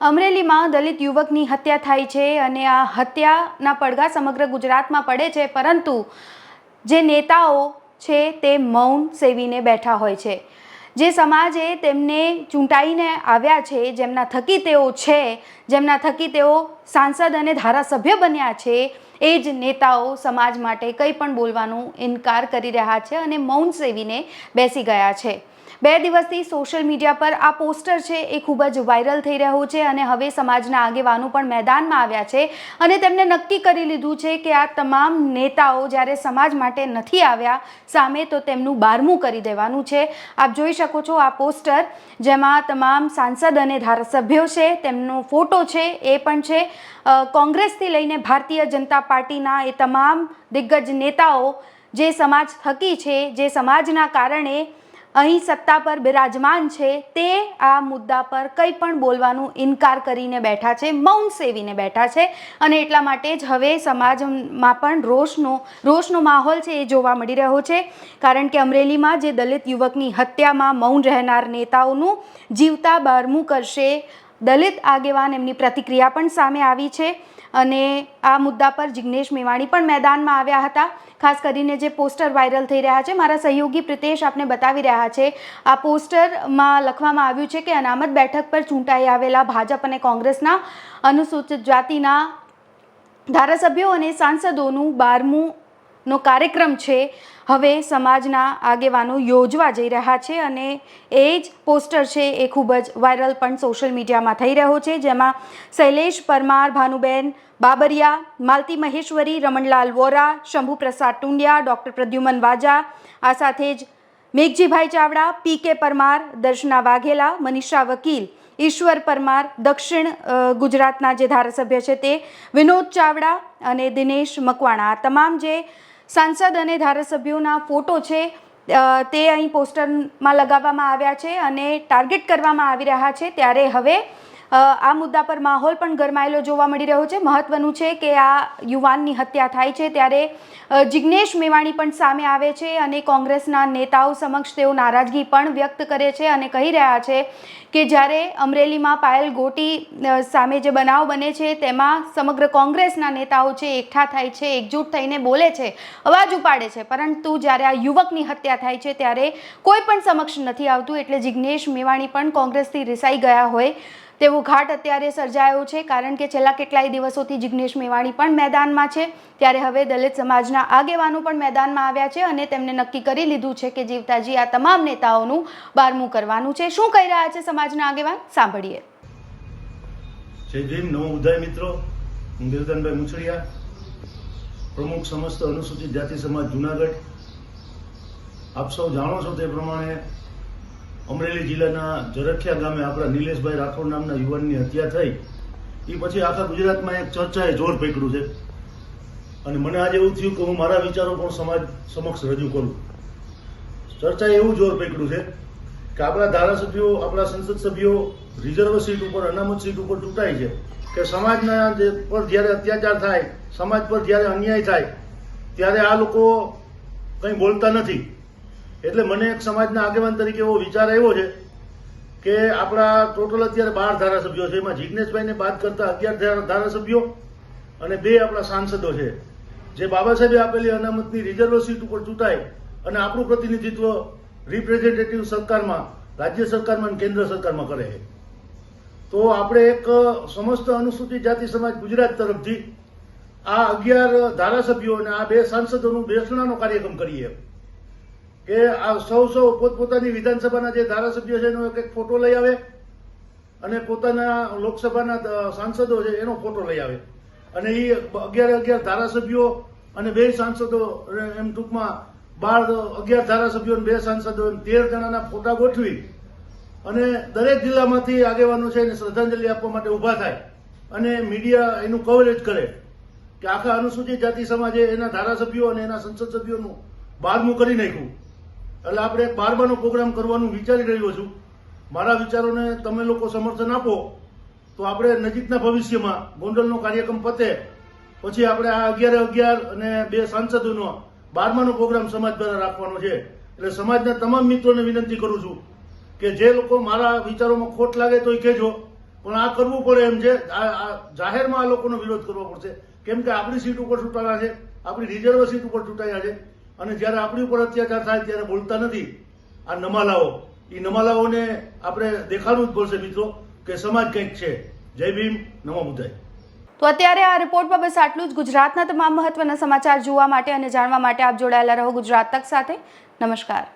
અમરેલીમાં દલિત યુવકની હત્યા થાય છે અને આ હત્યાના પડઘા સમગ્ર ગુજરાતમાં પડે છે, પરંતુ જે નેતાઓ છે તે મૌન સેવીને બેઠા હોય છે. જે સમાજે તેમને ચૂંટાઈને આવ્યા છે, જેમના થકી તેઓ છે, જેમના થકી તેઓ સાંસદ અને ધારાસભ્ય બન્યા છે, એ જ નેતાઓ સમાજ માટે કંઈ પણ બોલવાનું ઇનકાર કરી રહ્યા છે અને મૌન સેવીને બેસી ગયા છે. બે દિવસથી સોશિયલ મીડિયા પર આ પોસ્ટર છે એ ખૂબ જ વાયરલ થઈ રહ્યું છે અને હવે સમાજના આગેવાનો પણ મેદાનમાં આવ્યા છે અને તેમણે નક્કી કરી લીધું છે કે આ તમામ નેતાઓ જ્યારે સમાજ માટે નથી આવ્યા સામે તો તેમનું બારમું કરી દેવાનું છે. આપ જોઈ શકો છો આ પોસ્ટર જેમાં તમામ સાંસદ અને ધારાસભ્યો છે, તેમનો ફોટો છે એ પણ છે. કોંગ્રેસથી લઈને ભારતીય જનતા પાર્ટીના એ તમામ દિગ્ગજ નેતાઓ જે સમાજ થકી છે, જે સમાજના કારણે અહીં સત્તા પર બિરાજમાન છે તે આ મુદ્દા પર કંઈ પણ બોલવાનું ઇનકાર કરીને બેઠા છે, મૌન સેવીને બેઠા છે અને એટલા માટે જ હવે સમાજમાં પણ રોષનો રોષનો માહોલ છે એ જોવા મળી રહ્યો છે. કારણ કે અમરેલીમાં જે દલિત યુવકની હત્યામાં મૌન રહેનાર નેતાઓનું જીવતા બારમું કરશે દલિત આગેવાન એમની પ્રતિક્રિયા પણ સામે આવી છે અને આ મુદ્દા પર જિગ્નેશ મેવાણી પણ મેદાનમાં આવ્યા હતા. ખાસ કરીને જે પોસ્ટર વાયરલ થઈ રહ્યા છે, મારા સહયોગી પ્રિતેશ આપને બતાવી રહ્યા છે. આ પોસ્ટરમાં લખવામાં આવ્યું છે કે અનામત બેઠક પર ચૂંટાઈ આવેલા ભાજપ અને કોંગ્રેસના અનુસૂચિત જાતિના ધારાસભ્યો અને સાંસદોનું બારમું નો કાર્યક્રમ છે. હવે સમાજના આગેવાનો યોજવા જઈ રહ્યા છે અને એ જ પોસ્ટર છે એ ખૂબ જ વાયરલ પણ સોશિયલ મીડિયામાં થઈ રહ્યો છે, જેમાં શૈલેષ પરમાર, ભાનુબેન બાબરિયા, માલતી મહેશ્વરી, રમણલાલ વોરા, શંભુપ્રસાદ ટુંડિયા, ડૉક્ટર પ્રદ્યુમન વાજા, આ સાથે જ મેઘજીભાઈ ચાવડા, પી કે પરમાર, દર્શના વાઘેલા, મનીષા વકીલ, ઈશ્વર પરમાર, દક્ષિણ ગુજરાતના જે ધારાસભ્ય છે તે વિનોદ ચાવડા અને દિનેશ મકવાણા. આ તમામ જે સાંસદ અને ધારાસભ્યોના ફોટો છે તે અહીં પોસ્ટરમાં લગાવવામાં આવ્યા છે અને ટાર્ગેટ કરવામાં આવી રહ્યા છે. ત્યારે હવે આ મુદ્દા પર માહોલ પણ ગરમાયેલો જોવા મળી રહ્યો છે. મહત્વનું છે કે આ યુવાનની હત્યા થાય છે ત્યારે જિગ્નેશ મેવાણી પણ સામે આવે છે અને કોંગ્રેસના નેતાઓ સમક્ષ તેઓ નારાજગી પણ વ્યક્ત કરે છે અને કહી રહ્યા છે કે જ્યારે અમરેલીમાં પાયલ ગોટી સામે જે બનાવ બને છે તેમાં સમગ્ર કોંગ્રેસના નેતાઓ છે એકઠા થાય છે, એકજૂટ થઈને બોલે છે, અવાજ ઉપાડે છે. પરંતુ જ્યારે આ યુવકની હત્યા થાય છે ત્યારે કોઈ પણ સમક્ષ નથી આવતું એટલે જિગ્નેશ મેવાણી પણ કોંગ્રેસથી રિસાઈ ગયા હોય. તેવો ઘાટ અત્યારે સર્જાયો છે, કારણ કે છેલ્લા કેટલાય દિવસોથી જિગ્નેશ મેવાણી પણ મેદાનમાં છે. ત્યારે હવે દલિત સમાજના આગેવાનો પણ મેદાનમાં આવ્યા છે અને તેમણે નક્કી કરી લીધું છે કે જીવતાજી આ તમામ નેતાઓનું બારમું કરવાનું છે. શું કહી રહ્યા છે સમાજના આગેવાન? સાંભળીએ. જય ભીમ નવો ઉદય મિત્રો. હું દેવદાનભાઈ મુછડિયા, પ્રમુખ સમસ્ત અનુસૂચિત જાતિ સમાજ જુનાગઢ. આપ સૌ જાણો છો તે પ્રમાણે અમરેલી જિલ્લાના જરખિયા ગામે આપણા નિલેશભાઈ રાઠોડ નામના યુવાનની હત્યા થઈ. એ પછી આખા ગુજરાતમાં એક ચર્ચાએ જોર પકડ્યું છે. અને મને આજે એવું થયું કે હું મારા વિચારો પણ સમાજ સમક્ષ રજૂ કરું. ચર્ચાએ એવું જોર પકડ્યું છે કે આપણા ધારાસભ્યો, આપણા સંસદ સભ્યો રિઝર્વ સીટ ઉપર, અનામત સીટ ઉપર ચૂંટાય છે. કે સમાજના પર જ્યારે અત્યાચાર થાય, સમાજ પર જ્યારે અન્યાય થાય, ત્યારે આ લોકો કંઈ બોલતા નથી. એટલે મને એક સમાજના આગેવાન તરીકે એવો વિચાર આવ્યો છે કે આપણા ટોટલ અત્યારે બાર ધારાસભ્યો છે. એમાં જિજ્ઞેશભાઈને બાદ કરતા અગિયાર ધારાસભ્યો અને બે આપણા સાંસદો છે. જે બાબા સાહેબે આપેલી અનામતની રિઝર્વ સીટ ઉપર ચૂંટાય અને આપણું પ્રતિનિધિત્વ રિપ્રેઝેન્ટેટિવ સરકારમાં, રાજ્ય સરકારમાં અને કેન્દ્ર સરકારમાં કરે છે. તો આપણે એક સમસ્ત અનુસૂચિત જાતિ સમાજ ગુજરાત તરફથી આ અગિયાર ધારાસભ્યો અને આ બે સાંસદોનું બેસણાનો કાર્યક્રમ કરીએ. કે આ સૌ સૌ પોતપોતાની વિધાનસભાના જે ધારાસભ્યો છે એનો એક ફોટો લઈ આવે અને પોતાના લોકસભાના સાંસદો છે એનો ફોટો લઈ આવે. અને એ અગિયાર અગિયાર ધારાસભ્યો અને બે સાંસદો એમ ટૂંકમાં બાર અગિયાર ધારાસભ્યો અને બે સાંસદો તેર જણાના ફોટા ગોઠવી અને દરેક જિલ્લામાંથી આગેવાનો છે એને શ્રદ્ધાંજલિ આપવા માટે ઊભા થાય અને મીડિયા એનું કવરેજ કરે કે આખા અનુસૂચિત જાતિ સમાજે એના ધારાસભ્યો અને એના સંસદ સભ્યોનું બારમું કરી નાખ્યું. એટલે આપણે એક બારમાનો પ્રોગ્રામ કરવાનું વિચારી રહ્યો છું. મારા વિચારોને તમે લોકો સમર્થન આપો. તો આપણે નજીકના ભવિષ્યમાં ગોંડલનો કાર્યક્રમ પતે. પછી આપણે આ અગિયારે અગિયાર અને બે સાંસદોનો બારમાનો પ્રોગ્રામ સમાજ દ્વારા રાખવાનો છે. એટલે સમાજના તમામ મિત્રોને વિનંતી કરું છું કે જે લોકો મારા વિચારોમાં ખોટ લાગે તો એ કહેજો. પણ આ કરવું પડે એમ છે. જાહેરમાં આ લોકોનો વિરોધ કરવો પડશે. કેમ કે આપણી સીટ ઉપર ચૂંટાયા છે. આપણી રિઝર્વ સીટ ઉપર ચૂંટાયા છે. અને જ્યારે આપણી ઉપર અત્યાચાર થાય ત્યારે બોલતા નથી. આ નમાલાઓ. એ નમાલાઓને આપણે દેખાડવું જ પડશે મિત્રો કે સમાજ કંઈક છે. જય ભીમ. નમો બુદ્ધાય. તો અત્યારે આ રિપોર્ટમાં બસ આટલું જ. ગુજરાતના તમામ મહત્વના સમાચાર જોવા માટે અને જાણવા માટે આપ જોડાયેલા રહો ગુજરાત તક સાથે. નમસ્કાર.